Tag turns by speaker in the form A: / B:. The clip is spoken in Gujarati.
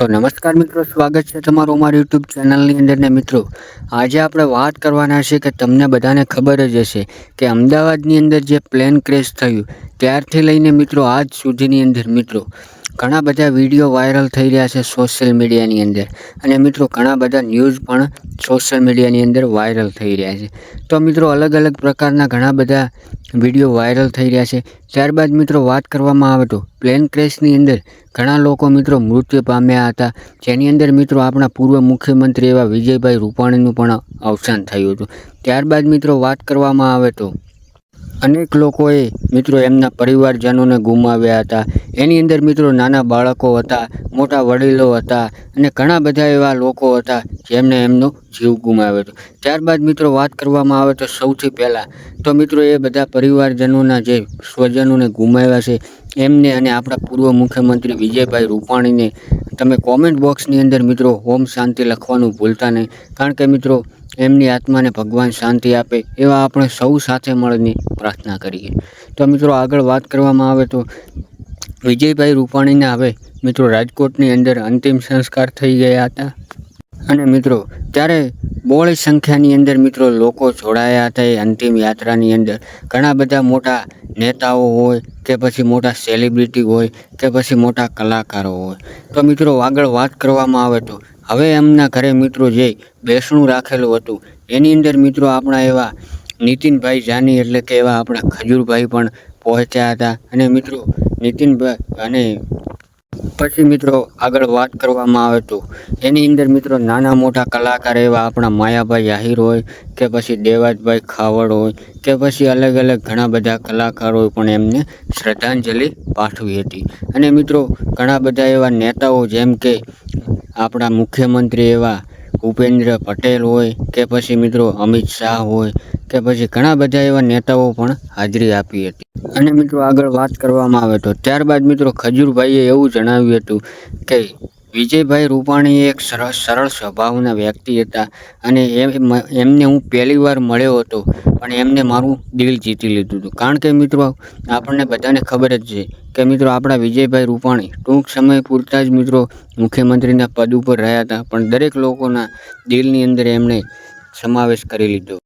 A: તો નમસ્કાર મિત્રો, સ્વાગત છે તમારું અમારી યુટ્યુબ ચેનલની અંદર ને મિત્રો. આજે આપણે વાત કરવાના છે કે તમને બધાને ખબર જ હશે કે અમદાવાદની અંદર જે પ્લેન ક્રેશ થયું, ત્યારથી લઈને મિત્રો આજ સુધીની અંદર મિત્રો. ઘણા બધા વીડિયો વાયરલ થઈ રહ્યા છે સોશિયલ મીડિયાની અંદર. અને મિત્રો, ઘણા બધા ન્યૂઝ પણ સોશિયલ મીડિયાની અંદર વાયરલ થઈ રહ્યા છે. તો મિત્રો, અલગ અલગ પ્રકારના ઘણા બધા વીડિયો વાયરલ થઈ રહ્યા છે. ત્યારબાદ મિત્રો, વાત કરવામાં આવે તો પ્લેન ક્રેશની અંદર ઘણા લોકો મિત્રો મૃત્યુ પામ્યા હતા, જેની અંદર મિત્રો આપણા પૂર્વ મુખ્યમંત્રી એવા વિજયભાઈ રૂપાણીનું પણ અવસાન થયું હતું. ત્યારબાદ મિત્રો, વાત કરવામાં આવે તો અનેક લોકોએ મિત્રો એમના પરિવારજનોને ગુમાવ્યા હતા. એની અંદર મિત્રો નાના બાળકો હતા, મોટા વડીલો હતા અને ઘણા બધા એવા લોકો હતા જેમને એમનો જીવ ગુમાવ્યો હતો. ત્યારબાદ મિત્રો વાત કરવામાં આવે તો સૌથી પહેલાં તો મિત્રો એ બધા પરિવારજનોના જે સ્વજનોને ગુમાવ્યા છે, એમને અને આપણા પૂર્વ મુખ્યમંત્રી વિજયભાઈ રૂપાણીને તમે કોમેન્ટ બોક્સની અંદર મિત્રો ઓમ શાંતિ લખવાનું ભૂલતા નહીં. કારણ કે મિત્રો એમની આત્માને ભગવાન શાંતિ આપે એવા આપણે સૌ સાથે મળીને પ્રાર્થના કરીએ. તો મિત્રો આગળ વાત કરવામાં આવે તો વિજયભાઈ રૂપાણીના હવે મિત્રો રાજકોટની અંદર અંતિમ સંસ્કાર થઈ ગયા હતા. અને મિત્રો ત્યારે બોળી સંખ્યાની અંદર મિત્રો લોકો જોડાયા હતા એ અંતિમ યાત્રાની અંદર. ઘણા બધા મોટા નેતાઓ હોય કે પછી મોટા સેલિબ્રિટી હોય, કે પછી મોટા કલાકારો હોય. તો મિત્રો, આગળ વાત કરવામાં આવે તો, હવે એમના ઘરે મિત્રો જે બેસણું રાખેલું હતું, એની અંદર મિત્રો આપણા એવા નીતિનભાઈ જાની એટલે કે એવા આપણા ખજૂરભાઈ પણ પહોંચ્યા હતા. અને મિત્રો નીતિનભાઈ અને પછી મિત્રો આગળ વાત કરવામાં આવે તો એની અંદર મિત્રો નાના મોટા કલાકાર એવા આપણા માયાભાઈ આહિર હોય કે પછી દેવાજભાઈ ખાવડ હોય કે પછી અલગ અલગ ઘણા બધા કલાકારો પણ એમને શ્રદ્ધાંજલિ પાઠવી હતી. અને મિત્રો ઘણા બધા એવા નેતાઓ જેમ કે આપણા મુખ્યમંત્રી એવા ભૂપેન્દ્ર પટેલ હોય કે પછી મિત્રો અમિત શાહ હોય કે પછી ઘણા બધા એવા નેતાઓ પણ હાજરી આપી હતી. અને મિત્રો આગળ વાત કરવામાં આવે તો ત્યારબાદ મિત્રો ખજૂરભાઈએ એવું જણાવ્યું હતું કે વિજયભાઈ રૂપાણી એક સરળ સરળ સ્વભાવના વ્યક્તિ હતા અને એમ, એમને હું પહેલી વાર મળ્યો હતો પણ એમને મારું દિલ જીતી લીધું હતું. કારણ કે મિત્રો આપણને બધાને ખબર જ છે કે મિત્રો આપણા વિજયભાઈ રૂપાણી ટૂંક સમય પૂરતા જ મિત્રો મુખ્યમંત્રીના પદ ઉપર રહ્યા હતા પણ દરેક લોકોના દિલની અંદર એમણે સમાવેશ કરી લીધો.